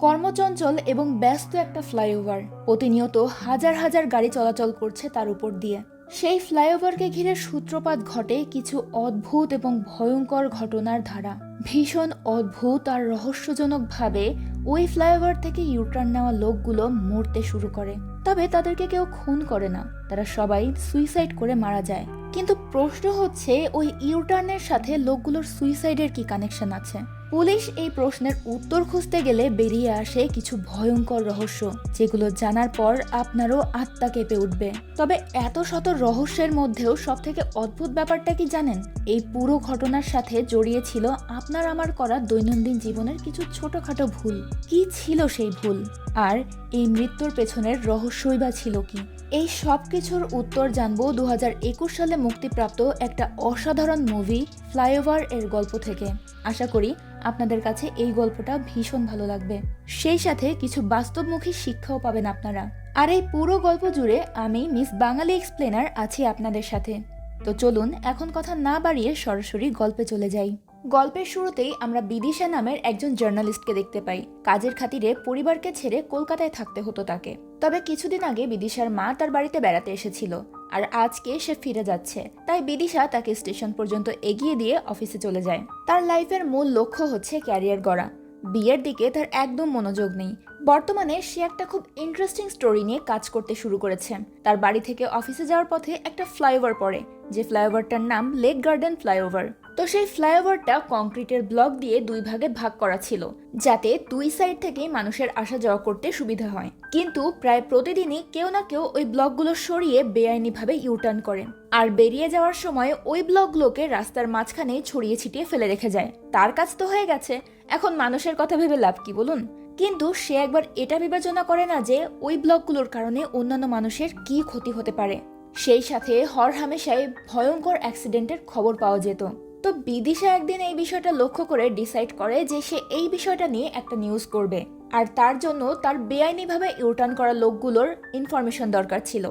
কর্মচঞ্চল এবং ব্যস্ত একটা ফ্লাইওভার। প্রতিনিয়ত হাজার হাজার গাড়ি চলাচল করছে তার উপর দিয়ে। সেই ফ্লাইওভারকে ঘিরে সূত্রপাত ঘটে কিছু অদ্ভুত এবং ভয়ঙ্কর ঘটনার ধারা। ভীষণ অদ্ভুত আর রহস্যজনকভাবে ওই ফ্লাইওভার থেকে ইউটার্ন নেওয়া লোকগুলো মরতে শুরু করে। তবে তাদেরকে কেউ খুন করে না। তারা সবাই সুইসাইড করে মারা যায়। কিন্তু প্রশ্ন হচ্ছে, ওই ইউটার্নের সাথে লোকগুলোর সুইসাইডের কি কানেকশন আছে? পুলিশ এই প্রশ্নের উত্তর খুঁজতে গেলে বেরিয়ে আসে কিছু ভয়ঙ্কর রহস্য, যেগুলো জানার পর আপনারও আত্মা কেঁপে উঠবে। তবে এত শত রহস্যের মধ্যেও সব থেকে অদ্ভুত ব্যাপারটা কি জানেন? এই পুরো ঘটনার সাথে জড়িয়ে ছিল আপনার আমার করা দৈনন্দিন জীবনের কিছু ছোটখাটো ভুল। কি ছিল সেই ভুল? আর এই মৃত্যুর পেছনের রহস্যই বা ছিল কি? এই সব কিছুর উত্তর জানব দু সালে মুক্তিপ্রাপ্ত একটা অসাধারণ মুভি ফ্লাইওভার এর গল্প থেকে। আশা করি আপনাদের কাছে এই গল্পটা ভীষণ ভালো লাগবে। সেই সাথে কিছু বাস্তবমুখী শিক্ষাও পাবেন আপনারা। আর এই পুরো গল্প জুড়ে আমি মিস বাঙালি এক্সপ্লেনার আছি আপনাদের সাথে। তো চলুন, এখন কথা না বাড়িয়ে সরাসরি গল্পে চলে যাই। গল্পের শুরুতেই আমরা বিদিশা নামের একজন জার্নালিস্টকে দেখতে পাই। কাজের খাতিরে পরিবারকে ছেড়ে কলকাতায় থাকতে হতো তাকে। তবে কিছুদিন আগে বিদিশার মা তার বাড়িতে বেড়াতে এসেছিল আর আজকে সে ফিরে যাচ্ছে। তাই বিদিশা তাকে স্টেশন পর্যন্ত এগিয়ে দিয়ে অফিসে চলে যায়। তার লাইফের মূল লক্ষ্য হচ্ছে ক্যারিয়ার গড়া। বিয়ের দিকে তার একদম মনোযোগ নেই। বর্তমানে সে একটা খুব ইন্টারেস্টিং স্টোরি নিয়ে কাজ করতে শুরু করেছে। তার বাড়ি থেকে অফিসে যাওয়ার পথে একটা ফ্লাইওভার পড়ে, যে ফ্লাইওভারটার নাম লেক গার্ডেন ফ্লাইওভার। তো সেই ফ্লাইওভারটা কংক্রিটের ব্লক দিয়ে দুই ভাগে ভাগ করা ছিল, যাতে দুই সাইড থেকেই মানুষের আসা যাওয়া করতে সুবিধা হয়। কিন্তু প্রায় প্রতিদিনই কেউ না কেউ ওই ব্লকগুলো সরিয়ে বেআইনিভাবে ইউটার্ন করে। আর বেরিয়ে যাওয়ার সময় ওই ব্লকগুলোকে রাস্তার মাঝখানে ছড়িয়ে ছিটিয়ে ফেলে রেখে যায়। তার কাজ তো হয়ে গেছে, এখন মানুষের কথা ভেবে লাভ কি বলুন? কিন্তু সে একবার এটা বিবেচনা করে না যে ওই ব্লকগুলোর কারণে অন্যান্য মানুষের কি ক্ষতি হতে পারে। সেই সাথে হর হামেশাই ভয়ঙ্কর অ্যাক্সিডেন্টের খবর পাওয়া যেত। তো বিদিশা একদিন এই বিষয়টা লক্ষ্য করে ডিসাইড করে যে সে এই বিষয়টা নিয়ে একটা নিউজ করবে। আর তার জন্য তার বেআইনিভাবে ইউটার্ন করা লোকগুলোর ইনফরমেশন দরকার ছিল।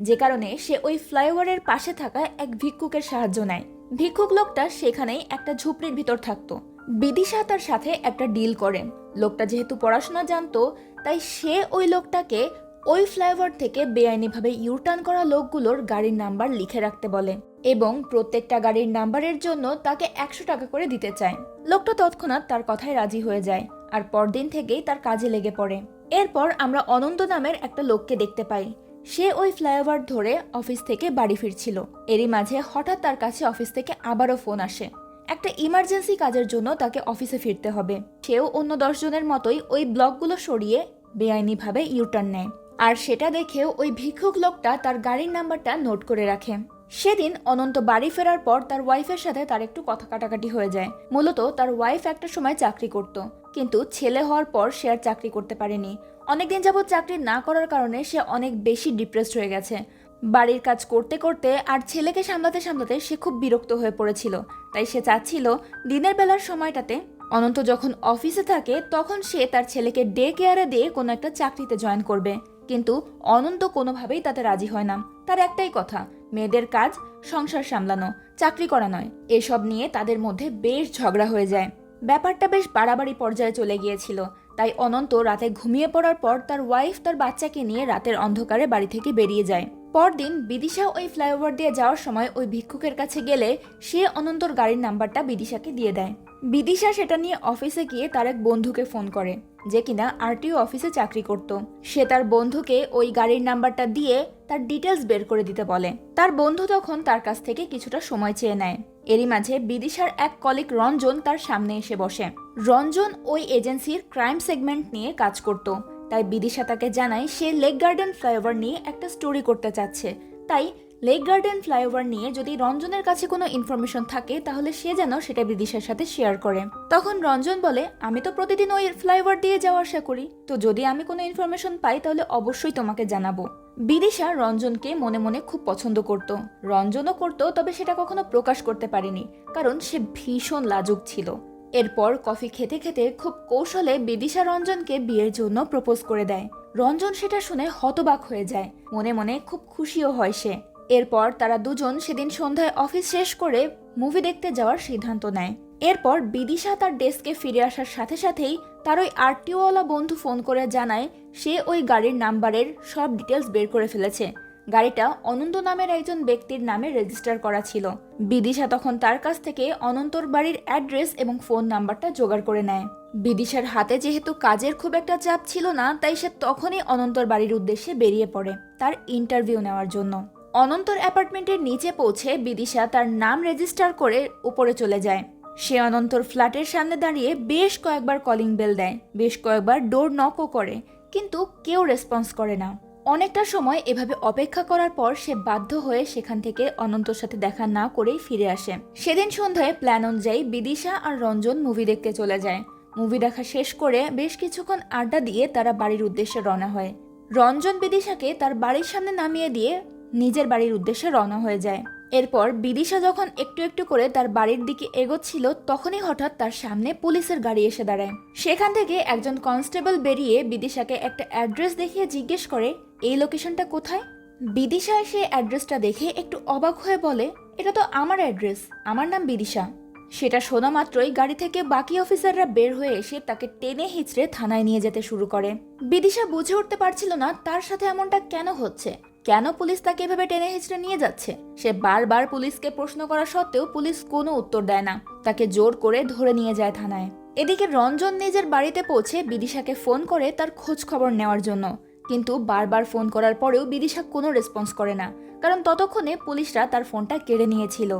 যে কারণে সে ওই ফ্লাইওভারের পাশে থাকা এক ভিক্ষুকের সাহায্য নেয়। ভিক্ষুক লোকটা সেখানেই একটা ঝুপড়ির ভিতর থাকতো। বিদিশা তার সাথে একটা ডিল করে। লোকটা যেহেতু পড়াশোনা জানতো, তাই সে ওই লোকটাকে ওই ফ্লাইওভার থেকে বেআইনিভাবে ইউটার্ন করা লোকগুলোর গাড়ির নাম্বার লিখে রাখতে বলে এবং প্রত্যেকটা গাড়ির নাম্বারের জন্য তাকে একশো টাকা করে দিতে চায়। লোকটা তৎক্ষণাৎ তার কথায় রাজি হয়ে যায় আর পরদিন থেকেই তার কাজে লেগে পড়ে। এরপর আমরা অনন্ত নামের একটা লোককে দেখতে পাই। সে ওই ফ্লাইওভার ধরে অফিস থেকে বাড়ি ফিরছিল। এরই মাঝে হঠাৎ তার কাছে অফিস থেকে আবারও ফোন আসে। একটা ইমার্জেন্সি কাজের জন্য তাকে অফিসে ফিরতে হবে। সেও অন্য দশজনের মতোই ওই ব্লকগুলো সরিয়ে বেআইনিভাবে ইউটার্ন নেয়। আর সেটা দেখেও ওই ভিক্ষুক লোকটা তার গাড়ির নাম্বারটা নোট করে রাখে। সেদিন অনন্ত বাড়ি ফেরার পর তার ওয়াইফের সাথে তার একটু কথা কাটাকাটি হয়ে যায়। মূলত তার ওয়াইফ একটা সময় চাকরি করত, কিন্তু ছেলে হওয়ার পর সে আর চাকরি করতে পারেনি। অনেকদিন যাবৎ চাকরি না করার কারণে সে অনেক বেশি ডিপ্রেসড হয়ে গেছে। বাড়ির কাজ করতে করতে আর ছেলেকে সামলাতে সামলাতে সে খুব বিরক্ত হয়ে পড়েছিল, তাই সে চাচ্ছিল দিনের বেলার সময়টাতে অনন্ত যখন অফিসে থাকে তখন সে তার ছেলেকে ডে কেয়ারে দিয়ে কোনো একটা চাকরিতে জয়েন করবে। কিন্তু অনন্ত কোনোভাবেই তাতে রাজি হয় না। তার একটাই কথা, মেয়েদের কাজ সংসার সামলানো, চাকরি করা নয়। এসব নিয়ে তাদের মধ্যে বেশ ঝগড়া হয়ে যায়। ব্যাপারটা বেশ বাড়াবাড়ি পর্যায়ে চলে গিয়েছিল। তাই অনন্ত রাতে ঘুমিয়ে পড়ার পর তার ওয়াইফ তার বাচ্চাকে নিয়ে রাতের অন্ধকারে বাড়ি থেকে বেরিয়ে যায়। পরদিন বিদিশা ওই ফ্লাইওভার দিয়ে যাওয়ার সময় ওই ভিক্ষুকের কাছে গেলে সে অনন্তর গাড়ির নাম্বারটা বিদিশাকে দিয়ে দেয়। বিদিশা সেটা নিয়ে অফিসে গিয়ে তার এক বন্ধুকে ফোন করে। যে কিনা আরটিও অফিসে চাকরি করত। সে তার বন্ধুকে ওই গাড়ির নাম্বারটা দিয়ে তার ডিটেলস বের করে দিতে বলে। তার বন্ধু তখন তার কাছ থেকে কিছুটা সময় চেয়ে নেয়। এরই মাঝে বিদিশার এক কলিক রঞ্জন তার সামনে এসে বসে। রঞ্জন ওই এজেন্সির ক্রাইম সেগমেন্ট নিয়ে কাজ করত। তাই বিদিশা তাকে জানায় সে লেক গার্ডেন ফ্লাইওভার নিয়ে একটা স্টোরি করতে চাচ্ছে। তাই লেক গার্ডেন ফ্লাইওভার নিয়ে যদি রঞ্জনের কাছে কোনো ইনফরমেশন থাকে, তাহলে সে যেন সেটা বিদিশার সাথে শেয়ার করে। তখন রঞ্জন বলে, আমি তো প্রতিদিন ওই ফ্লাইওভার দিয়ে যাওয়া আসা করি। তো যদি আমি কোনো ইনফরমেশন পাই, তাহলে অবশ্যই তোমাকে জানাব। বিদিশা রঞ্জনকে মনে মনে খুব পছন্দ করত। রঞ্জনও করত, তবে সেটা কখনো প্রকাশ করতে পারেনি, কারণ সে ভীষণ লাজুক ছিল। এরপর কফি খেতে খেতে খুব কৌশলে বিদিশা রঞ্জনকে বিয়ের জন্য প্রপোজ করে দেয়। রঞ্জন সেটা শুনে হতবাক হয়ে যায়। মনে মনে খুব খুশিও হয় সে। এরপর তারা দুজন সেদিন সন্ধ্যায় অফিস শেষ করে মুভি দেখতে যাওয়ার সিদ্ধান্ত নেয়। এরপর বিদিশা তার ডেস্কে ফিরে আসার সাথে সাথেই তার ওই আরটিওওয়ালা বন্ধু ফোন করে জানায়, সে ওই গাড়ির নাম্বারের সব ডিটেলস বের করে ফেলেছে। গাড়িটা অনন্ত নামের একজন ব্যক্তির নামে রেজিস্টার করা ছিল। বিদিশা তখন তার কাছ থেকে অনন্তর বাড়ির অ্যাড্রেস এবং ফোন নাম্বারটা জোগাড় করে নেয়। বিদিশার হাতে যেহেতু কাজের খুব একটা চাপ ছিল না, তাই সে তখনই অনন্তর বাড়ির উদ্দেশ্যে বেরিয়ে পড়ে তার ইন্টারভিউ নেওয়ার জন্য। অনন্তর অ্যাপার্টমেন্টের নিচে পৌঁছে বিদিশা তার নাম রেজিস্টার করে উপরে চলে যায়। সে অনন্তর ফ্ল্যাটের সামনে দাঁড়িয়ে বেশ কয়েকবার কলিং বেল দেয়, বেশ কয়েকবার ডোর নকও করে, কিন্তু কেউ রেসপন্স করে না। অনেকটা সময় এভাবে অপেক্ষা করার পর সে বাধ্য হয়ে সেখান থেকে অনন্তর সাথে দেখা না করেই ফিরে আসে। সেদিন সন্ধ্যায় প্ল্যান অনুযায়ী বিদিশা আর রঞ্জন মুভি দেখতে চলে যায়। মুভি দেখা শেষ করে বেশ কিছুক্ষণ আড্ডা দিয়ে তারা বাড়ির উদ্দেশ্যে রওনা হয়। রঞ্জন বিদিশাকে তার বাড়ির সামনে নামিয়ে দিয়ে নিজের বাড়ির উদ্দেশ্যে রওনা হয়ে যায়। এরপর বিদিশা যখন একটু একটু করে তার বাড়ির দিকে এগোচ্ছিল, তখনই হঠাৎ তার সামনে পুলিশের গাড়ি এসে দাঁড়ায়। সেখান থেকে একজন কনস্টেবল বেরিয়ে বিদিশাকে একটা অ্যাড্রেস দেখিয়ে জিজ্ঞেস করে, এই লোকেশনটা কোথায়? বিদিশা সেই অ্যাড্রেসটা দেখে একটু অবাক হয়ে বলে, এটা তো আমার অ্যাড্রেস, আমার নাম বিদিশা। সেটা শোনা মাত্রই গাড়ি থেকে বাকি অফিসাররা বের হয়ে এসে তাকে টেনে হিচড়ে থানায় নিয়ে যেতে শুরু করে। বিদিশা বুঝে উঠতে পারছিল না তার সাথে এমনটা কেন হচ্ছে। কেন পুলিশ তাকে এভাবে টেনে হিচড়ে নিয়ে যাচ্ছে? সে বারবার পুলিশকে প্রশ্ন করা সত্ত্বেও পুলিশ কোনো উত্তর দেয় না। তাকে জোর করে ধরে নিয়ে যায় থানায়। এদিকে রঞ্জন নিজের বাড়িতে পৌঁছে বিদিশাকে ফোন করে তার খোঁজ খবর নেওয়ার জন্য। কিন্তু বারবার ফোন করার পরেও বিদিশা কোনো রেসপন্স করে না, কারণ ততক্ষণে পুলিশরা তার ফোনটা কেড়ে নিয়েছিল।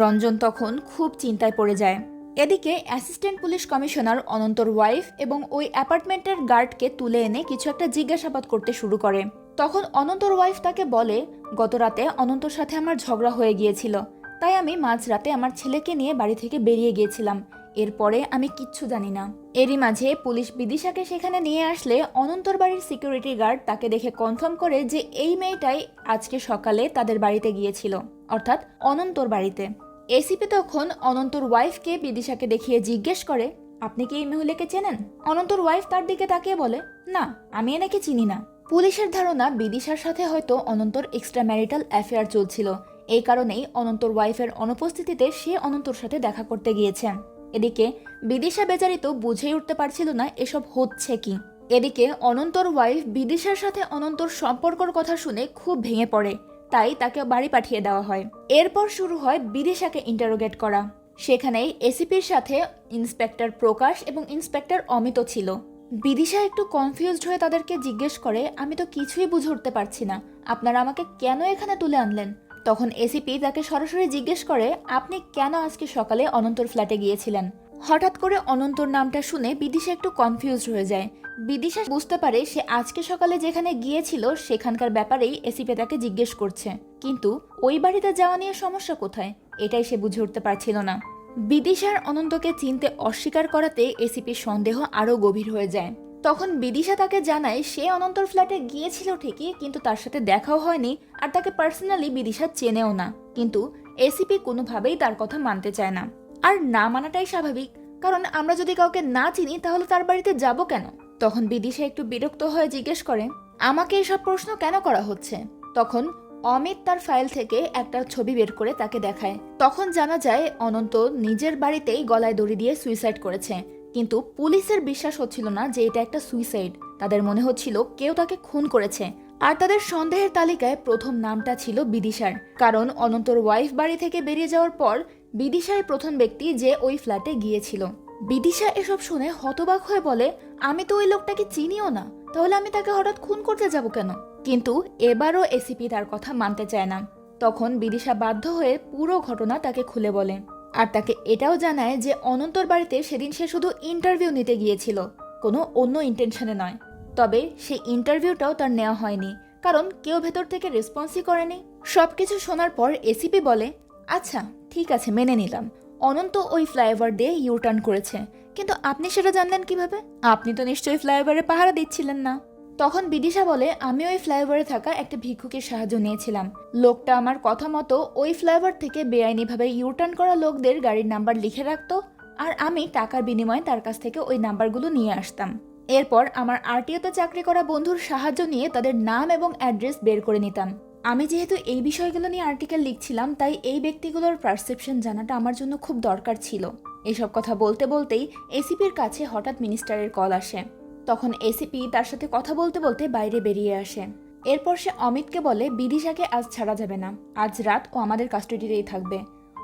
রঞ্জন তখন খুব চিন্তায় পড়ে যায়। এদিকে অ্যাসিস্ট্যান্ট পুলিশ কমিশনার অনন্তর ওয়াইফ এবং ওই অ্যাপার্টমেন্টের গার্ডকে তুলে এনে কিছু একটা জিজ্ঞাসাবাদ করতে শুরু করে। তখন অনন্তর ওয়াইফ তাকে বলে, গত রাতে অনন্তর সাথে আমার ঝগড়া হয়ে গিয়েছিল। তাই আমি মাঝরাতে আমার ছেলেকে নিয়ে বাড়ি থেকে বেরিয়ে গিয়েছিলাম। এরপরে আমি কিচ্ছু জানি না। এরই মাঝে পুলিশ বিদিশাকে সেখানে নিয়ে আসলে অনন্তর বাড়ির সিকিউরিটি গার্ড তাকে দেখে কনফার্ম করে যে এই মেয়েটাই আজকে সকালে তাদের বাড়িতে গিয়েছিল, অর্থাৎ অনন্তর বাড়িতে। এসিপি তখন অনন্তর ওয়াইফকে বিদিশাকে দেখিয়ে জিজ্ঞেস করে, আপনি কি এই মহিলাকে চেনেন? অনন্তর ওয়াইফ তার দিকে তাকিয়ে বলে, না, আমি এনাকে চিনি না। পুলিশের ধারণা বিদিশার সাথে হয়তো অনন্তর এক্সট্রা ম্যারিটাল অ্যাফেয়ার চলছিল। এই কারণেই অনন্তর ওয়াইফের অনুপস্থিতিতে সে অনন্তর সাথে দেখা করতে গিয়েছে। এদিকে বিদিশা বেচারি তো বুঝেই উঠতে পারছিল না এসব হচ্ছে কি। এদিকে অনন্তর ওয়াইফ বিদিশার সাথে অনন্তর সম্পর্কর কথা শুনে খুব ভেঙে পড়ে। তাই তাকে বাড়ি পাঠিয়ে দেওয়া হয়। এরপর শুরু হয় বিদিশাকে ইন্টারোগেট করা। সেখানেই এসিপির সাথে ইন্সপেক্টর প্রকাশ এবং ইন্সপেক্টর অমিত ছিল। বিদিশা একটু কনফিউজড হয়ে তাদেরকে জিজ্ঞেস করে, আমি তো কিছুই বুঝে উঠতে পারছি না। আপনারা আমাকে কেন এখানে তুলে আনলেন? তখন এসিপি তাকে সরাসরি জিজ্ঞেস করে, আপনি কেন আজকে সকালে অনন্তর ফ্ল্যাটে গিয়েছিলেন? হঠাৎ করে অনন্তর নামটা শুনে বিদিশা একটু কনফিউজড হয়ে যায়। বিদিশা বুঝতে পারে সে আজকে সকালে যেখানে গিয়েছিল, সেখানকার ব্যাপারেই এসিপি তাকে জিজ্ঞেস করছে। কিন্তু ওই বাড়িতে যাওয়া নিয়ে সমস্যা কোথায়? এটাই সে বুঝে উঠতে পারছিল না। বিদিশার অনন্তকে চিনতে অস্বীকার করাতে এসিপির সন্দেহ আরও গভীর হয়ে যায়। তখন বিদিশা তাকে জানায়, সে অনন্তর ফ্ল্যাটে গিয়েছিল ঠিকই, কিন্তু তার সাথে দেখাও হয়নি আর তাকে পার্সোনালি বিদিশা চেনেও না। কিন্তু এসিপি কোনোভাবেই তার কথা মানতে চায় না। আর না মানাটাই স্বাভাবিক, কারণ আমরা যদি কাউকে না চিনি, তাহলে তার বাড়িতে যাব কেন? তখন বিদিশা একটু বিরক্ত হয়ে জিজ্ঞেস করে, আমাকে এসব প্রশ্ন কেন করা হচ্ছে? তখন অমিত তার ফাইল থেকে একটা ছবি বের করে তাকে দেখায়। তখন জানা যায়, অনন্ত নিজের বাড়িতেই গলায় দড়ি দিয়ে সুইসাইড করেছে। কিন্তু পুলিশের বিশ্বাস হচ্ছিল না যে এটা একটা সুইসাইড তাদের মনে হচ্ছিল কেউ তাকে খুন করেছে। আর তাদের সন্দেহের তালিকায় প্রথম নামটা ছিল বিদিশার। কারণ অনন্তর ওয়াইফ বাড়ি থেকে বেরিয়ে যাওয়ার পর, বিদিশাই প্রথম ব্যক্তি যে ওই ফ্ল্যাটে গিয়েছিল। বিদিশা এসব শুনে হতবাক হয়ে বলে, আমি তো ওই লোকটাকে চিনিও না। তাহলে আমি তাকে হঠাৎ খুন করতে যাব কেন? কিন্তু এবারও এসিপি তার কথা মানতে চায় না। তখন বিদিশা বাধ্য হয়ে পুরো ঘটনা তাকে খুলে বলে। আর তাকে এটাও জানায় যে অনন্তর বাড়িতে সেদিন সে শুধু ইন্টারভিউ নিতে গিয়েছিল, কোনো অন্য ইন্টেনশনে নয়। তবে সেই ইন্টারভিউটাও তার নেওয়া হয়নি, কারণ কেউ ভেতর থেকে রেসপন্সই করেনি। সব কিছু শোনার পর এসিপি বলে আচ্ছা ঠিক আছে, মেনে নিলাম। অনন্ত ওই ফ্লাইওভার দিয়ে ইউ টার্ন করেছে। কিন্তু আপনি সেটা জানলেন কীভাবে? আপনি তো নিশ্চয়ই ফ্লাইওভারে পাহারা দিচ্ছিলেন না। তখন বিদিশা বলে, আমি ওই ফ্লাইওভারে থাকা একটা ভিক্ষুকের সাহায্য নিয়েছিলাম। লোকটা আমার কথা মতো ওই ফ্লাইওভার থেকে বেআইনিভাবে ইউটার্ন করা লোকদের গাড়ির নাম্বার লিখে রাখতো আর আমি টাকার বিনিময়ে তার কাছ থেকে ওই নাম্বারগুলো নিয়ে আসতাম। এরপর আমার আরটিওতে চাকরি করা বন্ধুর সাহায্য নিয়ে তাদের নাম এবং অ্যাড্রেস বের করে নিতাম। আমি যেহেতু এই বিষয়গুলো নিয়ে আর্টিকেল লিখছিলাম, তাই এই ব্যক্তিগুলোর পারসেপশন জানাটা আমার জন্য খুব দরকার ছিল। এসব কথা বলতে বলতেই এসিপির কাছে হঠাৎ মিনিস্টারের কল আসে। তখন এসিপি তার সাথে কথা বলতে বলতে বাইরে বেরিয়ে আসে। এরপর সে অমিতকে বলে, বিদিশাকে আজ ছাড়া যাবে না। আজ রাত ও আমাদের কাস্টডিতেই থাকবে।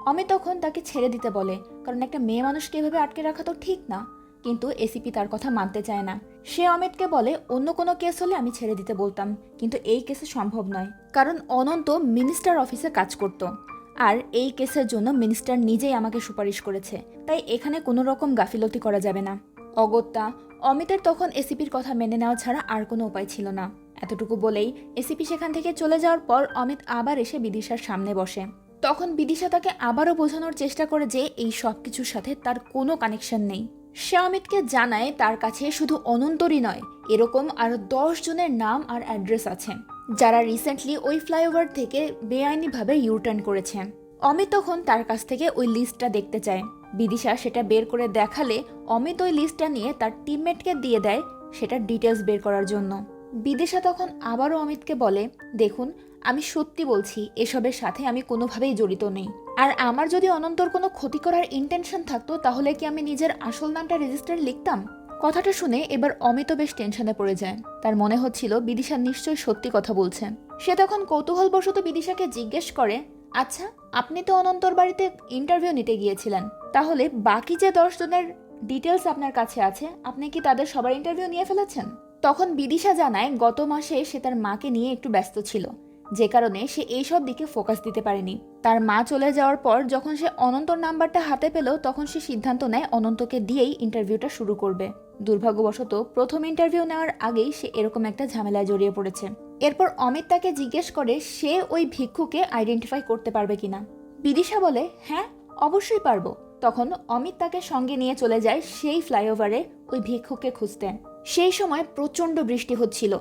অমিত তখন তাকে ছেড়ে দিতে বলে, কারণ একটা মেয়ে মানুষকে এভাবে আটকে রাখা তো ঠিক না। কিন্তু এসিপি তার কথা মানতে চায় না। সে অমিতকে বলে, অন্য কোনো কেস হলে আমি ছেড়ে দিতে বলতাম, কিন্তু এই কেসে সম্ভব নয়। কারণ অনন্ত মিনিস্টার অফিসে কাজ করত, আর এই কেসের জন্য মিনিস্টার নিজেই আমাকে সুপারিশ করেছে। তাই এখানে কোনো রকম গাফিলতি করা যাবে না। অগত্যা, অমিতের তখন এসিপির কথা মেনে নেওয়া ছাড়া আর কোনো উপায় ছিল না। এতটুকু বলেই এসিপি সেখান থেকে চলে যাওয়ার পর অমিত আবার এসে বিদিশার সামনে বসে। তখন বিদিশা তাকে আবারও বোঝানোর চেষ্টা করে যে এই সব কিছুর সাথে তার কোনো কানেকশন নেই। সে অমিতকে জানায় তার কাছে শুধু অনন্তরই নয়, এরকম আরও দশ জনের নাম আর অ্যাড্রেস আছে, যারা রিসেন্টলি ওই ফ্লাইওভার থেকে বেআইনিভাবে ইউটার্ন করেছে। অমিত তখন তার কাছ থেকে ওই লিস্টটা দেখতে চায়। বিদিশা সেটা বের করে দেখালে অমিত ওই লিস্টটা নিয়ে তার টিমমেটকে দিয়ে দেয় সেটার ডিটেলস বের করার জন্য। বিদিশা তখন আবারও অমিতকে বলে, দেখুন, আমি সত্যি বলছি, এসবের সাথে আমি কোনোভাবেই জড়িত নেই। আর আমার যদি অনন্তর কোনো ক্ষতি করার ইন্টেনশন থাকতো, তাহলে কি আমি নিজের আসল নামটা রেজিস্টার লিখতাম? কথাটা শুনে এবার অমিত বেশ টেনশনে পড়ে যায়। তার মনে হচ্ছিল বিদিশা নিশ্চয়ই সত্যি কথা বলছে। সে তখন কৌতূহলবশত বিদিশাকে জিজ্ঞেস করে আচ্ছা আপনি তো অনন্তর বাড়িতে ইন্টারভিউ নিতে গিয়েছিলেন। তাহলে বাকি যে দশ জনের ডিটেলস আপনার কাছে আছে, আপনি কি তাদের সবার ইন্টারভিউ নিয়ে ফেলেছেন? তখন বিদিশা জানায়, গত মাসে সে তার মাকে নিয়ে একটু ব্যস্ত ছিল। যে কারণে সে এইসব দিকে ফোকাস দিতে পারেনি। তার মা চলে যাওয়ার পর যখন সে অনন্তর নাম্বারটা হাতে পেল, তখন সে সিদ্ধান্ত নেয় অনন্তকে দিয়েই ইন্টারভিউটা শুরু করবে। দুর্ভাগ্যবশত প্রথম ইন্টারভিউ নেওয়ার আগেই সে এরকম একটা ঝামেলায় জড়িয়ে পড়েছে। এরপর অমিত তাকে জিজ্ঞেস করে সে ওই ভিক্ষুকে আইডেন্টিফাই করতে পারবে কিনা। বিদিশা বলে হ্যাঁ অবশ্যই পারব। তখন অমিত তাকে সঙ্গে নিয়ে চলে যায় সেই ফ্লাইওভারে ওই ভিক্ষুককে খুঁজতে। সেই সময় প্রচণ্ড বৃষ্টি হচ্ছিল,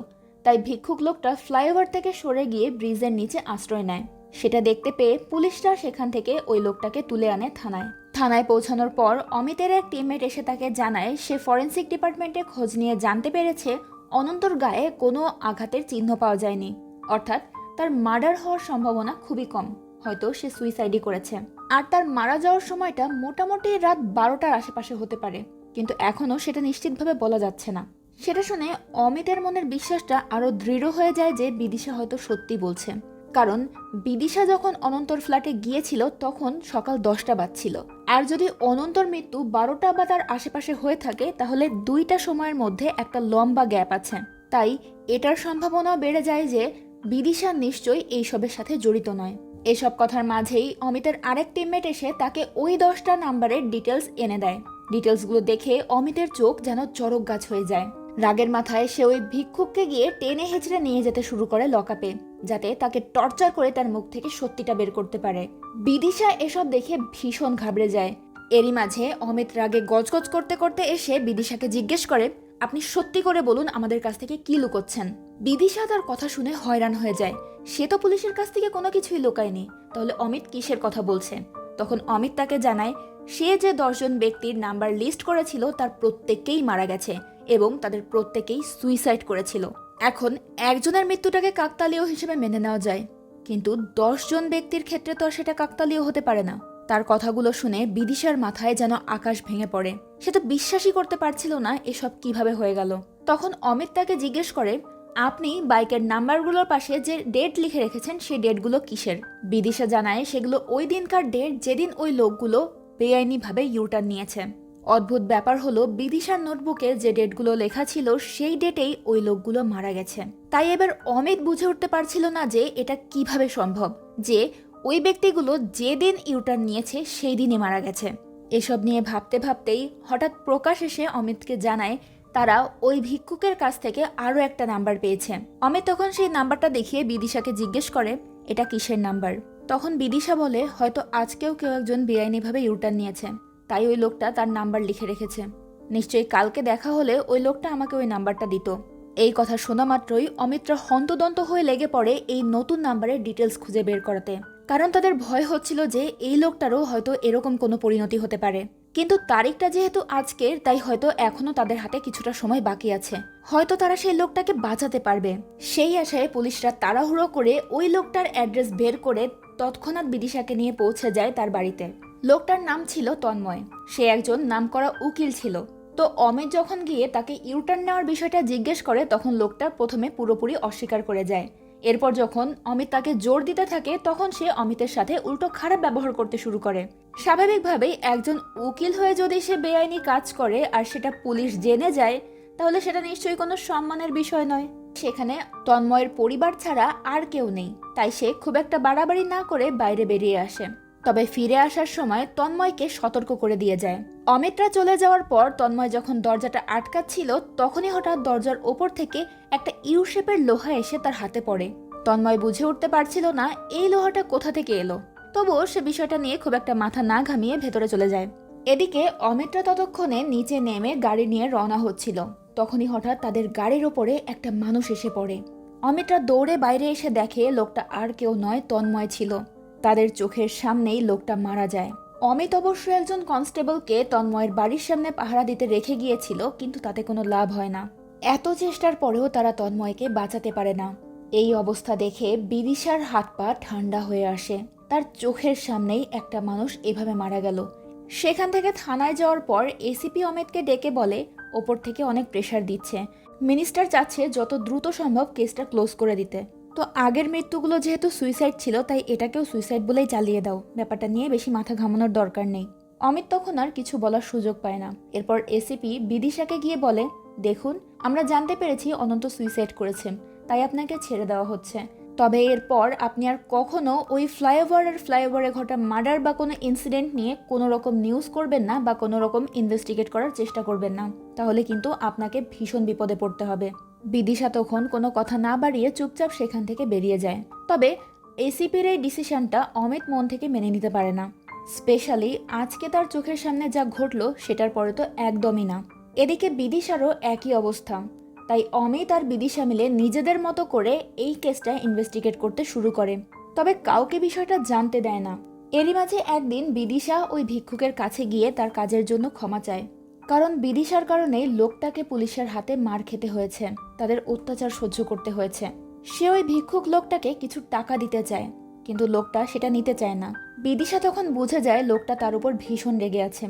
তাই ভিক্ষুক লোকটা ফ্লাইওভার থেকে সরে গিয়ে ব্রিজের নিচে আশ্রয় নেয়। সেটা দেখতে পেয়ে পুলিশরা সেখান থেকে ওই লোকটাকে তুলে আনে থানায়। থানায় পৌঁছানোর পর অমিতের এক টিমমেট এসে তাকে জানায়, সে ফরেন্সিক ডিপার্টমেন্টে খোঁজ নিয়ে জানতে পেরেছে অনন্তর গায়ে কোনো আঘাতের চিহ্ন পাওয়া যায়নি। অর্থাৎ তার মার্ডার হওয়ার সম্ভাবনা খুবই কম। হয়তো সে সুইসাইডই করেছে। আর তার মারা যাওয়ার সময়টা মোটামুটি রাত বারোটার আশেপাশে হতে পারে। কিন্তু এখনও সেটা নিশ্চিতভাবে বলা যাচ্ছে না। সেটা শুনে অমিতের মনের বিশ্বাসটা আরও দৃঢ় হয়ে যায় যে বিদিশা হয়তো সত্যি বলছে। কারণ বিদিশা যখন অনন্তর ফ্ল্যাটে গিয়েছিল, তখন সকাল দশটা বাজছিল। আর যদি অনন্তর মৃত্যু বারোটা বা তার আশেপাশে হয়ে থাকে, তাহলে দুইটা সময়ের মধ্যে একটা লম্বা গ্যাপ আছে। তাই এটার সম্ভাবনা বেড়ে যায় যে বিদিশা নিশ্চয়ই এইসবের সাথে জড়িত নয়। এসব কথার মাঝেই অমিতের আরেক টিমমেট এসে তাকে ওই দশটা নাম্বারের ডিটেলস এনে দেয়। ডিটেলসগুলো দেখে অমিতের চোখ যেন চরক গাছ হয়ে যায়। রাগের মাথায় সে ওই ভিক্ষুককে গিয়ে টেনে হেঁচড়ে নিয়ে যেতে শুরু করে লকাপে, যাতে তাকে টর্চার করে তার মুখ থেকে সত্যিটা বের করতে পারে। বিদিশা এসব দেখে ভীষণ ঘাবড়ে যায়। এরই মাঝে অমিত রাগে গজগজ করতে করতে এসে বিদিশাকে জিজ্ঞেস করে, আপনি সত্যি করে বলুন আমাদের কাছ থেকে কি লুকোচ্ছেন? বিদিশা তার কথা শুনে হয়রান হয়ে যায়। সে তো পুলিশের কাছ থেকে কোনো কিছুই লুকায়নি। তাহলে অমিত কিসের কথা বলছে? তখন অমিত তাকে জানায়, সে যে দশজন ব্যক্তির নাম্বার লিস্ট করেছিল, তার প্রত্যেককেই মারা গেছে। এবং তাদের প্রত্যেকেই সুইসাইড করেছিল। এখন একজনের মৃত্যুটাকে কাকতালীয় হিসেবে মেনে নেওয়া যায়। কিন্তু দশজন ব্যক্তির ক্ষেত্রে তো আর সেটা কাকতালীয় হতে পারে না। তার কথাগুলো শুনে বিদিশার মাথায় যেন আকাশ ভেঙে পড়ে। সে তো বিশ্বাসই করতে পারছিল না এসব কীভাবে হয়ে গেল। তখন অমিত তাকে জিজ্ঞেস করে, আপনি বাইকের নাম্বারগুলোর পাশে যে ডেট লিখে রেখেছেন সেই ডেটগুলো কিসের? বিদিশা জানায়, সেগুলো ওই দিনকার ডেট যেদিন ওই লোকগুলো বেআইনিভাবে ইউটার্ন নিয়েছে। অদ্ভুত ব্যাপার হলো বিদিশার নোটবুকে যে ডেটগুলো লেখা ছিল, সেই ডেটেই ওই লোকগুলো মারা গেছে। তাই এবার অমিত বুঝে উঠতে পারছিল না যে এটা কীভাবে সম্ভব, যে ওই ব্যক্তিগুলো যে দিন ইউটার্ন নিয়েছে, সেই দিনই মারা গেছে। এসব নিয়ে ভাবতে ভাবতেই হঠাৎ প্রকাশ এসে অমিতকে জানায়, তারা ওই ভিক্ষুকের কাছ থেকে আরও একটা নাম্বার পেয়েছে। অমিত তখন সেই নাম্বারটা দেখিয়ে বিদিশাকে জিজ্ঞেস করে, এটা কিসের নাম্বার? তখন বিদিশা বলে, হয়তো আজকেও কেউ একজন বেআইনিভাবে ইউটার্ন নিয়েছে। তাই ওই লোকটা তার নাম্বার লিখে রেখেছে। নিশ্চয়ই কালকে দেখা হলে ওই লোকটা আমাকে ওই নাম্বারটা দিত। এই কথা শোনা মাত্রই অমিত্রা হন্তদন্ত হয়ে লেগে পড়ে এই নতুন নাম্বারের ডিটেলস খুঁজে বের করাতে। কারণ তাদের ভয় হচ্ছিল যে এই লোকটারও হয়তো এরকম কোনো পরিণতি হতে পারে। কিন্তু তারিখটা যেহেতু আজকের, তাই হয়তো এখনও তাদের হাতে কিছুটা সময় বাকি আছে। হয়তো তারা সেই লোকটাকে বাঁচাতে পারবে। সেই আশায় পুলিশরা তাড়াহুড়ো করে ওই লোকটার অ্যাড্রেস বের করে তৎক্ষণাৎ বিদিশাকে নিয়ে পৌঁছে যায় তার বাড়িতে। লোকটার নাম ছিল তন্ময়। সে একজন নামকরা উকিল ছিল। তো অমিত যখন গিয়ে তাকে ইউটার্ন নেওয়ার বিষয়টা জিজ্ঞেস করে, তখন লোকটা প্রথমে পুরোপুরি অস্বীকার করে যায়। এরপর যখন অমিত তাকে জোর দিতে থাকে, তখন সে অমিতের সাথে উল্টো খারাপ ব্যবহার করতে শুরু করে। স্বাভাবিকভাবেই একজন উকিল হয়ে যদি সে বেআইনি কাজ করে আর সেটা পুলিশ জেনে যায়, তাহলে সেটা নিশ্চয়ই কোনো সম্মানের বিষয় নয়। সেখানে তন্ময়ের পরিবার ছাড়া আর কেউ নেই। তাই সে খুব একটা বাড়াবাড়ি না করে বাইরে বেরিয়ে আসে। তবে ফিরে আসার সময় তন্ময়কে সতর্ক করে দিয়ে যায়। অমিতরা চলে যাওয়ার পর তন্ময় যখন দরজাটা আটকাচ্ছিল, তখনই হঠাৎ দরজার ওপর থেকে একটা ইউ শেপের লোহা এসে তার হাতে পড়ে। তন্ময় বুঝে উঠতে পারছিল না, এই লোহাটা কোথা থেকে এলো? তবুও সে বিষয়টা নিয়ে খুব একটা মাথা না ঘামিয়ে ভেতরে চলে যায়। এদিকে অমিতরা ততক্ষণে নিচে নেমে গাড়ি নিয়ে রওনা হচ্ছিল। তখনই হঠাৎ তাদের গাড়ির ওপরে একটা মানুষ এসে পড়ে। অমিতরা দৌড়ে বাইরে এসে দেখে লোকটা আর কেউ নয়, তন্ময় ছিল। তাদের চোখের সামনেই লোকটা মারা যায়। অমিত অবশ্য একজন কনস্টেবলকে তন্ময়ের বাড়ির সামনে পাহারা দিতে রেখে গিয়েছিল, কিন্তু তাতে কোনো লাভ হয় না। এত চেষ্টার পরেও তারা তন্ময়কে বাঁচাতে পারে না। এই অবস্থা দেখে বিদিশার হাত পা ঠান্ডা হয়ে আসে। তার চোখের সামনেই একটা মানুষ এভাবে মারা গেল। সেখান থেকে থানায় যাওয়ার পর এসিপি অমিতকে ডেকে বলে, ওপর থেকে অনেক প্রেশার দিচ্ছে। মিনিস্টার চাচ্ছে যত দ্রুত সম্ভব কেসটা ক্লোজ করে দিতে। তো আগের মৃত্যুগুলো যেহেতু সুইসাইড ছিল, তাই এটাকেও সুইসাইড বলেই চালিয়ে দাও। ব্যাপারটা নিয়ে বেশি মাথা ঘামানোর দরকার নেই। অমিত তখন আর কিছু বলার সুযোগ পায় না। এরপর এসিপি বিদিশাকে গিয়ে বলে, দেখুন, আমরা জানতে পেরেছি অনন্ত সুইসাইড করেছেন তাই আপনাকে ছেড়ে দেওয়া হচ্ছে। তবে এরপর আপনি আর কখনো ওই ফ্লাইওভার আর ফ্লাইওভারে ঘটা মার্ডার বা কোনো ইনসিডেন্ট নিয়ে কোনো রকম নিউজ করবেন না বা কোনো রকম ইনভেস্টিগেট করার চেষ্টা করবেন না। তাহলে কিন্তু আপনাকে ভীষণ বিপদে পড়তে হবে। বিদিশা তখন কোনো কথা না বাড়িয়ে চুপচাপ সেখান থেকে বেরিয়ে যায়। তবে এসিপির এই ডিসিশনটা অমিত মন থেকে মেনে নিতে পারে না। স্পেশালি আজকে তার চোখের সামনে যা ঘটলো সেটার পরে তো একদমই না। এদিকে বিদিশারও একই অবস্থা। তাই অমিত আর বিদিশা মিলে নিজেদের মতো করে এই কেসটা ইনভেস্টিগেট করতে শুরু করে। তবে কাউকে বিষয়টা জানতে দেয় না। এরই মাঝে একদিন বিদিশা ওই ভিক্ষুকের কাছে গিয়ে তার কাজের জন্য ক্ষমা চায়। কারণ বিদিশার কারণে লোকটাকে পুলিশের হাতে মার খেতে হয়েছে, তাদের অত্যাচার সহ্য করতে হয়েছে। সে ওই ভিক্ষুক লোকটাকে কিছু টাকা দিতে চায়, কিন্তু লোকটা সেটা নিতে চায় না। বিদিশা তখন বুঝে যায় লোকটা তার উপর ভীষণ রেগে আছে,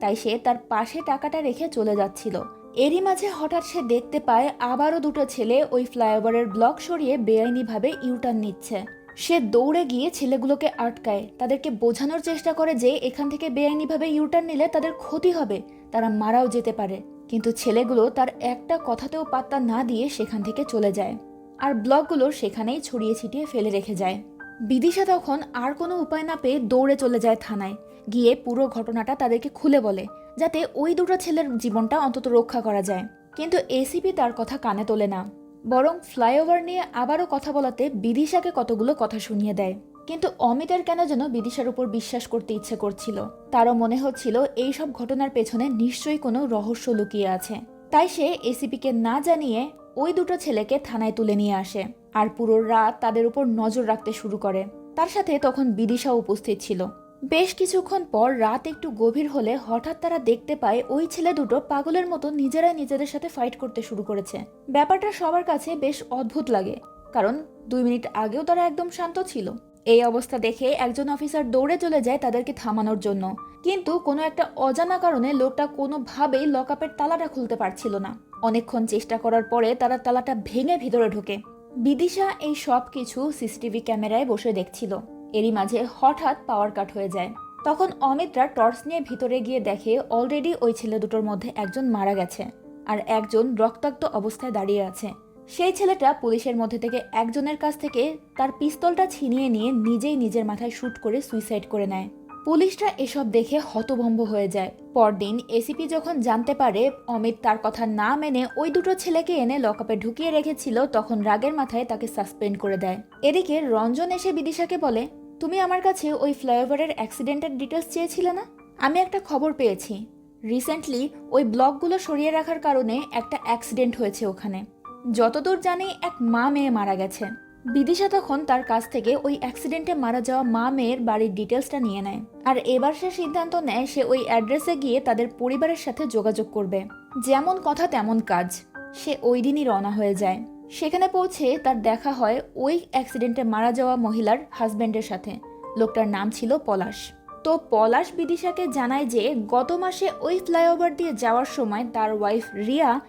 তাই সে তার পাশে টাকাটা রেখে চলে যাচ্ছিল। এরই মাঝে হঠাৎ সে দেখতে পায় আবারও দুটো ছেলে ওই ফ্লাইওভারের ব্লক সরিয়ে বেআইনিভাবে ইউটার্ন নিচ্ছে। সে দৌড়ে গিয়ে ছেলেগুলোকে আটকায়, তাদেরকে বোঝানোর চেষ্টা করে যে এখান থেকে বেআইনিভাবে ইউটার্ন নিলে তাদের ক্ষতি হবে। তারা মারাও যেতে পারে, কিন্তু ছেলেগুলো তার একটা কথাতেও পাত্তা না দিয়ে সেখান থেকে চলে যায় আর ব্লকগুলো সেখানেই ছড়িয়ে ছিটিয়ে ফেলে রেখে যায়। বিদিশা তখন আর কোনো উপায় না পেয়ে দৌড়ে চলে যায় থানায়। গিয়ে পুরো ঘটনাটা তাদেরকে খুলে বলে, যাতে ওই দুটো ছেলের জীবনটা অন্তত রক্ষা করা যায়। কিন্তু এসিপি তার কথা কানে তোলে না। বরং ফ্লাইওভার নিয়ে আবারও কথা বলাতে বিদিশাকে কতগুলো কথা শুনিয়ে দেয়। কিন্তু অমিতের কেন যেন বিদিশার উপর বিশ্বাস করতে ইচ্ছে করছিল? তারও মনে হচ্ছিল এই সব ঘটনার পেছনে নিশ্চয়ই কোনো রহস্য লুকিয়ে আছে। তাই সে এসিপিকে না জানিয়ে ওই দুটো ছেলেকে থানায় তুলে নিয়ে আসে আর পুরো রাত তাদের উপর নজর রাখতে শুরু করে। তার সাথে তখন বিদিশা উপস্থিত ছিল। বেশ কিছুক্ষণ পর রাত একটু গভীর হলে হঠাৎ তারা দেখতে পায় ওই ছেলে দুটো পাগলের মতো নিজেরাই নিজেদের সাথে ফাইট করতে শুরু করেছে। ব্যাপারটা সবার কাছে বেশ অদ্ভুত লাগে, কারণ দুই মিনিট আগেও তারা একদম শান্ত ছিল। এই অবস্থা দেখে একজন অফিসার দৌড়ে চলে যায় তাদেরকে থামানোর জন্য। কিন্তু কোনো একটা অজানা কারণে লোকটা কোনোভাবেই লকআপের তালাটা খুলতে পারছিল না। অনেকক্ষণ চেষ্টা করার পরে তারা তালাটা ভেঙে ভিতরে ঢোকে। বিদিশা এই সব কিছু সিসিটিভি ক্যামেরায় বসে দেখছিল। এরই মাঝে হঠাৎ পাওয়ার কাট হয়ে যায়। তখন অমিতরা টর্চ নিয়ে ভিতরে গিয়ে দেখে অলরেডি ওই ছেলে দুটোর মধ্যে একজন মারা গেছে। আর একজন রক্তাক্ত অবস্থায় দাঁড়িয়ে আছে। সেই ছেলেটা পুলিশের মধ্যে থেকে একজনের কাছ থেকে তার পিস্তলটা ছিনিয়ে নিয়ে নিজেই নিজের মাথায় শ্যুট করে সুইসাইড করে নেয়। পুলিশরা এসব দেখে হতভম্ব হয়ে যায়। পরদিন এসিপি যখন জানতে পারে অমিত তার কথা না মেনে ওই দুটো ছেলেকে এনে লকআপে ঢুকিয়ে রেখেছিল, তখন রাগের মাথায় তাকে সাসপেন্ড করে দেয়। এদিকে রঞ্জন এসে বিদিশাকে বলে, তুমি আমার কাছে ওই ফ্লাইওভারের অ্যাক্সিডেন্টের ডিটেলস চেয়েছিলে না? আমি একটা খবর পেয়েছি। রিসেন্টলি ওই ব্লকগুলো সরিয়ে রাখার কারণে একটা অ্যাক্সিডেন্ট হয়েছে ওখানে। যতদূর জানি এক মা মেয়ে মারা গেছে। বিদিশা তখন তার কাছ থেকে ওই অ্যাক্সিডেন্টে মারা যাওয়া মা মেয়ের বাড়ির ডিটেলসটা নিয়ে নেয়। আর এবার সে সিদ্ধান্ত নেয় সে ওই অ্যাড্রেসে গিয়ে তাদের পরিবারের সাথে যোগাযোগ করবে। যেমন কথা তেমন কাজ। সে ওই দিনই রওনা হয়ে যায়। সেখানে পৌঁছে তার দেখা হয় ওই অ্যাক্সিডেন্টে মারা যাওয়া মহিলার হাজব্যান্ডের সাথে। লোকটার নাম ছিল পলাশ। তো পলাশ বিদিশাকে জানায় যে গত মাসে ওই ফ্লাইওভার দিয়ে যাওয়ার সময় তার ওয়াইফ রিয়া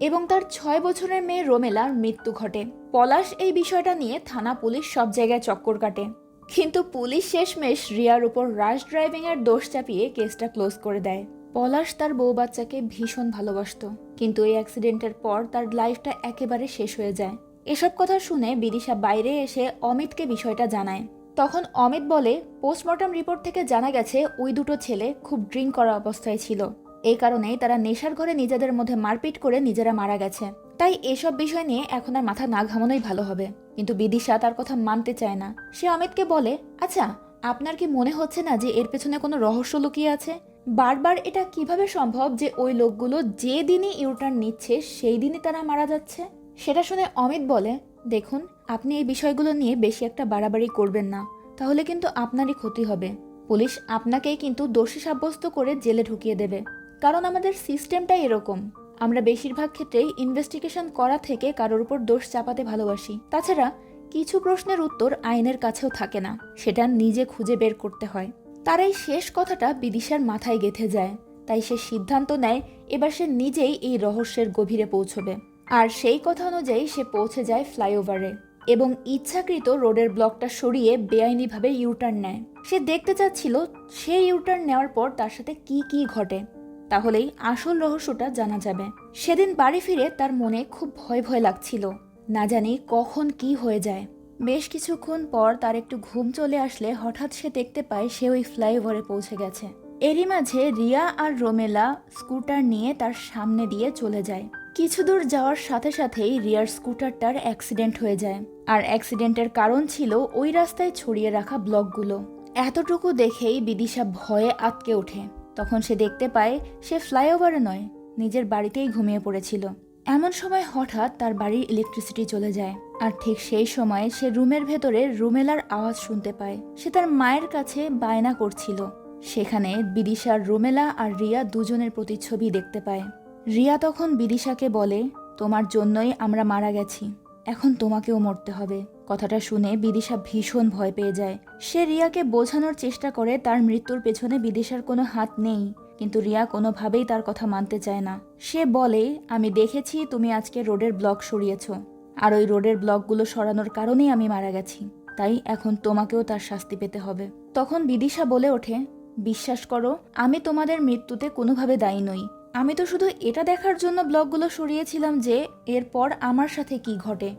এবং তার ছয় বছরের মেয়ে রোমেলার মৃত্যু ঘটে। পলাশ এই বিষয়টা নিয়ে থানা পুলিশ সব জায়গায় চক্কর কাটে। কিন্তু পুলিশ শেষমেশ রিয়ার উপর রাশ ড্রাইভিং এর দোষ চাপিয়ে কেসটা ক্লোজ করে দেয়। পলাশ তার বউ বাচ্চাকে ভীষণ ভালোবাসত, কিন্তু এই অ্যাক্সিডেন্টের পর তার লাইফটা একেবারে শেষ হয়ে যায়। এসব কথা শুনে বিদিশা বাইরে এসে অমিতকে বিষয়টা জানায়। তখন অমিত বলে, পোস্টমর্টম রিপোর্ট থেকে জানা গেছে, ওই দুটো ছেলে খুব ড্রিঙ্ক করা অবস্থায় ছিল। এই কারণেই তারা নেশার ঘরে নিজেদের মধ্যে মারপিট করে নিজেরা মারা গেছে। তাই এসব বিষয় নিয়ে এখন আর মাথা না ঘামানোই ভালো হবে। কিন্তু বিদিশা তার কথা মানতে চায় না। সে অমিতকে বলে আচ্ছা আপনার কি মনে হচ্ছে না যে এর পেছনে কোনো রহস্য লুকিয়ে আছে? বারবার এটা কীভাবে সম্ভব যে ওই লোকগুলো যে দিনই ইউটার্ন নিচ্ছে, সেই দিনই তারা মারা যাচ্ছে? সেটা শুনে অমিত বলে, দেখুন, আপনি এই বিষয়গুলো নিয়ে বেশি একটা বাড়াবাড়ি করবেন না। তাহলে কিন্তু আপনারই ক্ষতি হবে। পুলিশ আপনাকেই কিন্তু দোষী সাব্যস্ত করে জেলে ঢুকিয়ে দেবে। কারণ আমাদের সিস্টেমটাই এরকম। আমরা বেশিরভাগ ক্ষেত্রেই ইনভেস্টিগেশন করা থেকে কারোর উপর দোষ চাপাতে ভালোবাসি। তাছাড়া কিছু প্রশ্নের উত্তর আইনের কাছেও থাকে না, সেটা নিজে খুঁজে বের করতে হয়। তার এই শেষ কথাটা বিদিশার মাথায় গেঁথে যায়। তাই সে সিদ্ধান্ত নেয়, এবার সে নিজেই এই রহস্যের গভীরে পৌঁছবে। আর সেই কথা অনুযায়ী সে পৌঁছে যায় ফ্লাইওভারে এবং ইচ্ছাকৃত রোডের ব্লকটা সরিয়ে বেআইনিভাবে ইউটার্ন নেয়। সে দেখতে চাচ্ছিল, সে ইউটার্ন নেওয়ার পর তার সাথে কি কি ঘটে। তাহলেই আসল রহস্যটা জানা যাবে। সেদিন বাড়ি ফিরে তার মনে খুব ভয় ভয় লাগছিল। না জানি কখন কি হয়ে যায়। বেশ কিছুক্ষণ পর তার একটু ঘুম চলে আসলে হঠাৎ সে দেখতে পায় সে ওই ফ্লাইওভারে পৌঁছে গেছে। এরই মাঝে রিয়া আর রোমেলা স্কুটার নিয়ে তার সামনে দিয়ে চলে যায়। কিছু দূর যাওয়ার সাথে সাথেই রিয়ার স্কুটারটার অ্যাক্সিডেন্ট হয়ে যায়। আর অ্যাক্সিডেন্টের কারণ ছিল ওই রাস্তায় ছড়িয়ে রাখা ব্লকগুলো। এতটুকু দেখেই বিদিশা ভয়ে আটকে ওঠে। তখন সে দেখতে পায় সে ফ্লাইওভারে নয়, নিজের বাড়িতেই ঘুমিয়ে পড়েছিল। এমন সময় হঠাৎ তার বাড়ির ইলেকট্রিসিটি চলে যায় আর ঠিক সেই সময় সে রুমের ভেতরে রুমেলার আওয়াজ শুনতে পায়। সে তার মায়ের কাছে বায়না করছিল। সেখানে বিদিশার, রুমেলা আর রিয়া দুজনের প্রতিচ্ছবি দেখতে পায়। রিয়া তখন বিদিশাকে বলে, তোমার জন্যই আমরা মারা গেছি। এখন তোমাকেও মরতে হবে। কথাটা শুনে বিদিশা ভীষণ ভয় পেয়ে যায়। সে রিয়াকে বোঝানোর চেষ্টা করে তার মৃত্যুর পেছনে বিদিশার কোনো হাত নেই। কিন্তু রিয়া কোনোভাবেই তার কথা মানতে চায় না। সে বলে, আমি দেখেছি তুমি আজকে রোডের ব্লক সরিয়েছ। আর ওই রোডের ব্লকগুলো সরানোর কারণেই আমি মারা গেছি। তাই এখন তোমাকেও তার শাস্তি পেতে হবে। তখন বিদিশা বলে ওঠে, বিশ্বাস করো, আমি তোমাদের মৃত্যুতে কোনোভাবে দায়ী নই। আমি তো শুধু এটা দেখার জন্য ব্লগগুলো সরিয়েছিলাম যে, এরপর আমার সাথে কি ঘটে।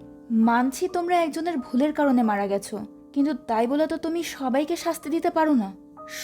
মানছি তোমরা একজনের ভুলের কারণে মারা গেছো, কিন্তু তাই বলে তো তুমি সবাইকে শাস্তি দিতে পারো না।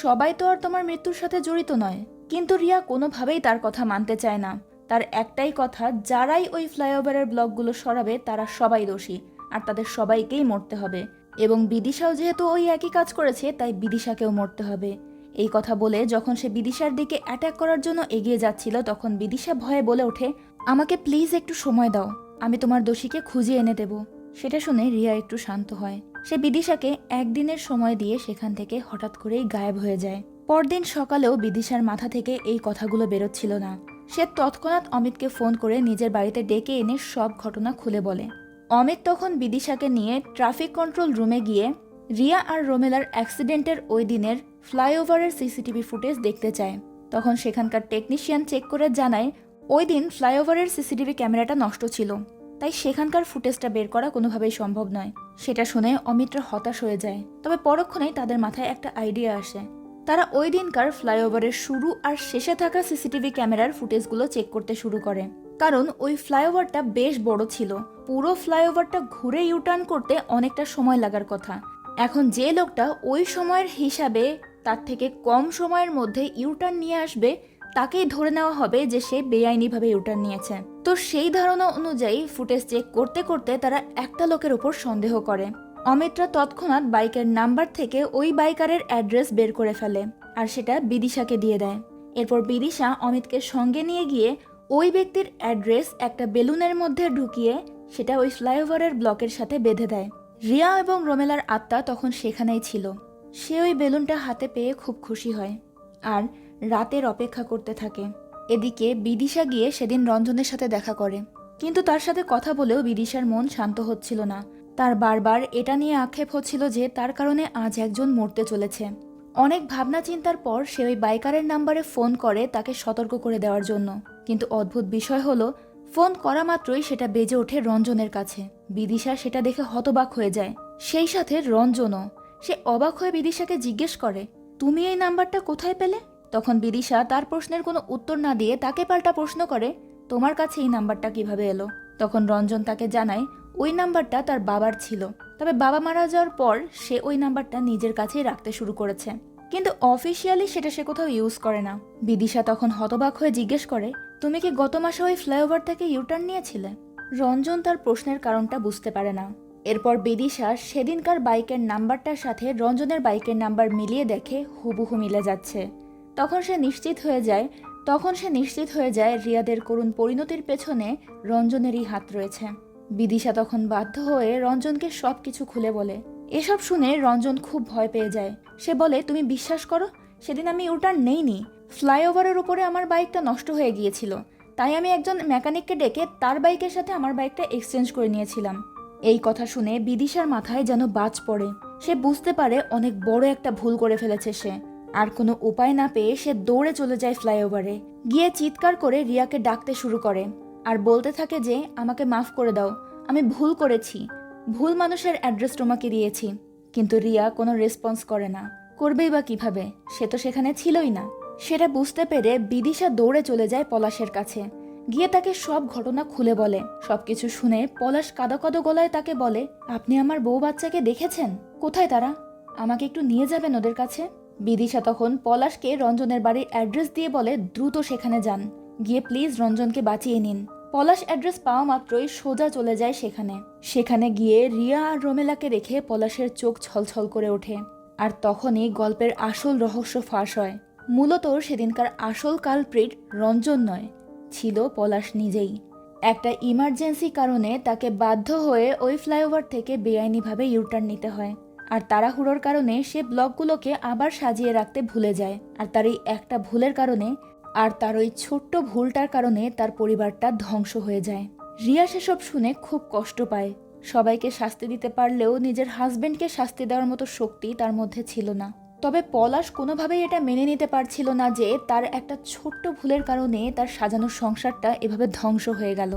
সবাই তো আর তোমার মৃত্যুর সাথে জড়িত নয়। কিন্তু রিয়া কোনোভাবেই তার কথা মানতে চায় না। তার একটাই কথা, যারাই ওই ফ্লাইওভারের ব্লকগুলো সরাবে, তারা সবাই দোষী, আর তাদের সবাইকেই মরতে হবে। এবং বিদিশাও যেহেতু ওই একই কাজ করেছে, তাই বিদিশাকেও মরতে হবে। এই কথা বলে যখন সে বিদিশার দিকে অ্যাটাক করার জন্য এগিয়ে যাচ্ছিল, তখন বিদিশা ভয়ে বলে ওঠে, আমাকে প্লিজ একটু সময় দাও, আমি তোমার দোষীকে খুঁজে এনে দেব। সেটা শুনে রিয়া একটু শান্ত হয়। সে বিদিশাকে একদিনের সময় দিয়ে সেখান থেকে হঠাৎ করেই গায়েব হয়ে যায়। পরদিন সকালেও বিদিশার মাথা থেকে এই কথাগুলো বেরোচ্ছিল না। সে তৎক্ষণাৎ অমিতকে ফোন করে নিজের বাড়িতে ডেকে এনে সব ঘটনা খুলে বলে। অমিত তখন বিদিশাকে নিয়ে ট্রাফিক কন্ট্রোল রুমে গিয়ে রিয়া আর রোমেলার অ্যাক্সিডেন্টের ওই দিনের ফ্লাইওভারের সিসিটিভি ফুটেজ দেখতে চায়। তখন সেখানকার টেকনিশিয়ান চেক করে জানায়, ওই দিন ফ্লাইওভারের সিসিটিভি ক্যামেরাটা নষ্ট ছিল। তাই সেখানকার ফুটেজটা বের করা কোনোভাবেই সম্ভব নয়। সেটা শুনে অমিতরা হতাশ হয়ে যায়। তবে পরক্ষণেই তাদের মাথায় একটা আইডিয়া আসে। তারা ওই দিনকার ফ্লাইওভারের শুরু আর শেষে থাকা সিসিটিভি ক্যামেরার ফুটেজগুলো চেক করতে শুরু করে। কারণ ওই ফ্লাইওভারটা বেশ বড় ছিল। পুরো ফ্লাইওভারটা ঘুরে ইউটার্ন করতে অনেকটা সময় লাগার কথা। এখন যে লোকটা ওই সময়ের হিসাবে তার থেকে কম সময়ের মধ্যে ইউটার্ন নিয়ে আসবে, তাকেই ধরে নেওয়া হবে যে সে বেআইনিভাবে ইউটার্ন নিয়েছে। তো সেই ধারণা অনুযায়ী ফুটেজ চেক করতে করতে তারা একটা লোকের উপর সন্দেহ করে। অমিতরা তৎক্ষণাৎ বাইকের নাম্বার থেকে ওই বাইকারের অ্যাড্রেস বের করে ফেলে আর সেটা বিদিশাকে দিয়ে দেয়। এরপর বিদিশা অমিতকে সঙ্গে নিয়ে গিয়ে ওই ব্যক্তির অ্যাড্রেস একটা বেলুনের মধ্যে ঢুকিয়ে সেটা ওই ফ্লাইওভারের ব্লকের সাথে বেঁধে দেয়। রিয়া এবং রোমেলার আত্মা তখন সেখানেই ছিল। সে ওই বেলুনটা হাতে পেয়ে খুব খুশি হয় আর রাতের অপেক্ষা করতে থাকে। এদিকে বিদিশা গিয়ে সেদিন রঞ্জনের সাথে দেখা করে। কিন্তু তার সাথে কথা বলেও বিদিশার মন শান্ত হচ্ছিল না। তার বারবার এটা নিয়ে আক্ষেপ হচ্ছিল যে তার কারণে আজ একজন মরতে চলেছে। অনেক ভাবনা চিন্তার পর সে ওই বাইকারের নাম্বারে ফোন করে তাকে সতর্ক করে দেওয়ার জন্য। কিন্তু অদ্ভুত বিষয় হলো, ফোন করা মাত্রই সেটা বেজে ওঠে রঞ্জনের কাছে। বিদিশা সেটা দেখে হতবাক হয়ে যায়। সেই সাথে রঞ্জনও সে অবাক হয়ে বিদিশাকে জিজ্ঞেস করে, তুমি এই নাম্বারটা কোথায় পেলে? তখন বিদিশা তার প্রশ্নের কোনো উত্তর না দিয়ে তাকে পাল্টা প্রশ্ন করে, তোমার কাছে এই নাম্বারটা কীভাবে এলো? তখন রঞ্জন তাকে জানায়, ওই নাম্বারটা তার বাবার ছিল। তবে বাবা মারা যাওয়ার পর সে ওই নাম্বারটা নিজের কাছেই রাখতে শুরু করেছে। কিন্তু অফিসিয়ালি সেটা সে কোথাও ইউজ করে না। বিদিশা তখন হতবাক হয়ে জিজ্ঞেস করে, তুমি কি গত মাসে ওই ফ্লাইওভার থেকে ইউটার্ন নিয়েছিলে? রঞ্জন তার প্রশ্নের কারণটা বুঝতে পারে না। এরপর বিদিশা সেদিনকার বাইকের নাম্বারটার সাথে রঞ্জনের বাইকের নাম্বার মিলিয়ে দেখে হুবহু মিলে যাচ্ছে। তখন সে নিশ্চিত হয়ে যায়, তখন সে নিশ্চিত হয়ে যায় রিয়াদের করুণ পরিণতির পেছনে রঞ্জনেরই হাত রয়েছে। বিদিশা তখন বাধ্য হয়ে রঞ্জনকে সব কিছু খুলে বলে, এসব শুনে রঞ্জন খুব ভয় পেয়ে যায়। সে বলে, তুমি বিশ্বাস করো, সেদিন আমি ইউটার্ন নেইনি। ফ্লাইওভারের উপরে আমার বাইকটা নষ্ট হয়ে গিয়েছিল। তাই আমি একজন মেকানিককে ডেকে তার বাইকের সাথে আমার বাইকটা এক্সচেঞ্জ করে নিয়েছিলাম। এই কথা শুনে বিদিশার মাথায় যেন বাজ পড়ে। সে বুঝতে পারে অনেক বড় একটা ভুল করে ফেলেছে সে। আর কোনো উপায় না পেয়ে সে দৌড়ে চলে যায় ফ্লাইওভারে। গিয়ে চিৎকার করে রিয়াকে ডাকতে শুরু করে। আর বলতে থাকে যে, আমাকে মাফ করে দাও। আমি ভুল করেছি। ভুল মানুষের অ্যাড্রেস তোমাকে দিয়েছি। কিন্তু রিয়া কোনো রেসপন্স করে না। করবেই বা কীভাবে? সে তো সেখানে ছিলই না। সেটা বুঝতে পেরে বিদিশা দৌড়ে চলে যায় পলাশের কাছে। গিয়ে তাকে সব ঘটনা খুলে বলে। সবকিছু শুনে পলাশ কাদো কাদো গলায় তাকে বলে, আপনি আমার বউ বাচ্চাকে দেখেছেন? কোথায় তারা? আমাকে একটু নিয়ে যাবেন ওদের কাছে? বিদিশা তখন পলাশকে রঞ্জনের বাড়ির অ্যাড্রেস দিয়ে বলে, দ্রুত সেখানে যান। গিয়ে প্লিজ রঞ্জনকে বাঁচিয়ে নিন। পলাশ অ্যাড্রেস পাওয়া মাত্রই সোজা চলে যায় সেখানে। সেখানে গিয়ে রিয়া আর রোমেলাকে রেখে পলাশের চোখ ছলছল করে ওঠে। আর তখনই গল্পের আসল রহস্য ফাঁস হয়। মূলত সেদিনকার আসল কালপ্রিট রঞ্জন নয় ছিল পলাশ নিজেই। একটা ইমার্জেন্সি কারণে তাকে বাধ্য হয়ে ওই ফ্লাইওভার থেকে বেআইনিভাবে ইউটার্ন নিতে হয়। আর তাড়াহুড়োর কারণে সে ব্লকগুলোকে আবার সাজিয়ে রাখতে ভুলে যায়। আর তার এই একটা ভুলের কারণে আর তার ওই ছোট্ট ভুলটার কারণে তার পরিবারটা ধ্বংস হয়ে যায়। রিয়া সেসব শুনে খুব কষ্ট পায়। সবাইকে শাস্তি দিতে পারলেও নিজের হাজবেন্ডকে শাস্তি দেওয়ার মতো শক্তি তার মধ্যে ছিল না। তবে পলাশ কোনোভাবেই এটা মেনে নিতে পারছিল না যে তার একটা ছোট্ট ভুলের কারণে তার সাজানো সংসারটা এভাবে ধ্বংস হয়ে গেল।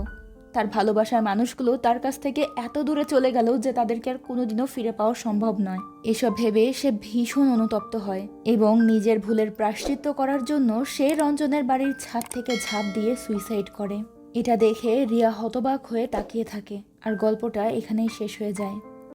তার ভালোবাসার মানুষগুলো তার কাছ থেকে এত দূরে চলে গেল যে তাদেরকে আর কোনোদিনও ফিরে পাওয়া সম্ভব নয়। এসব ভেবে সে ভীষণ অনুতপ্ত হয় এবং নিজের ভুলের প্রাশ্চিত্য করার জন্য সে রঞ্জনের বাড়ির ছাদ থেকে ঝাঁপ দিয়ে সুইসাইড করে। এটা দেখে রিয়া হতবাক হয়ে তাকিয়ে থাকে, আর গল্পটা এখানেই শেষ হয়ে যায়।